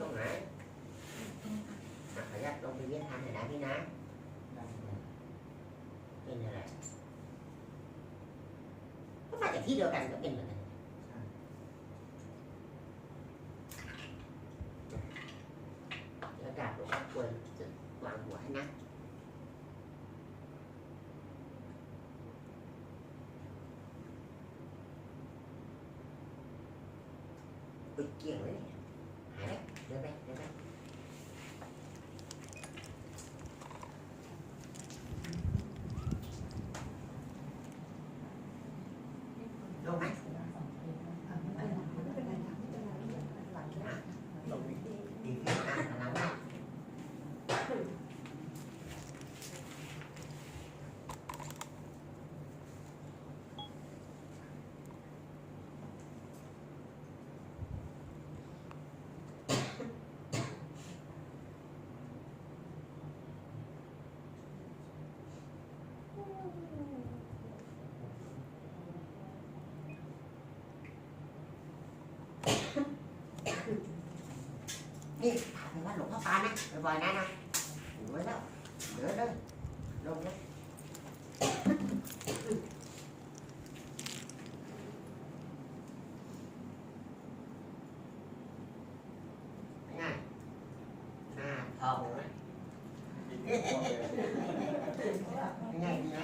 ตรงไหนอะขออนุญาตลงไปเยี่ยมทานหน่อยนะพี่นะเป็นอะไรก็มาจากที่เดียวกันก็เป็นเหมือนกันเดี๋ยวกาบหลวงพ่อควรจะวางหัวให้นะอุ๊ยเกี่ยงเลยเนี่ยหายแล้ว เดินไปเดินไปลงไหม ลง ดีขึ้นอะกำลังว่า นี่ถามว่าหลวงพ่อปานนะบ่อยๆนะนะถึงไว้แล้วเดี๋ยวเลยลงเลยง่ายหน้าทองนะ ง่ายดีไหม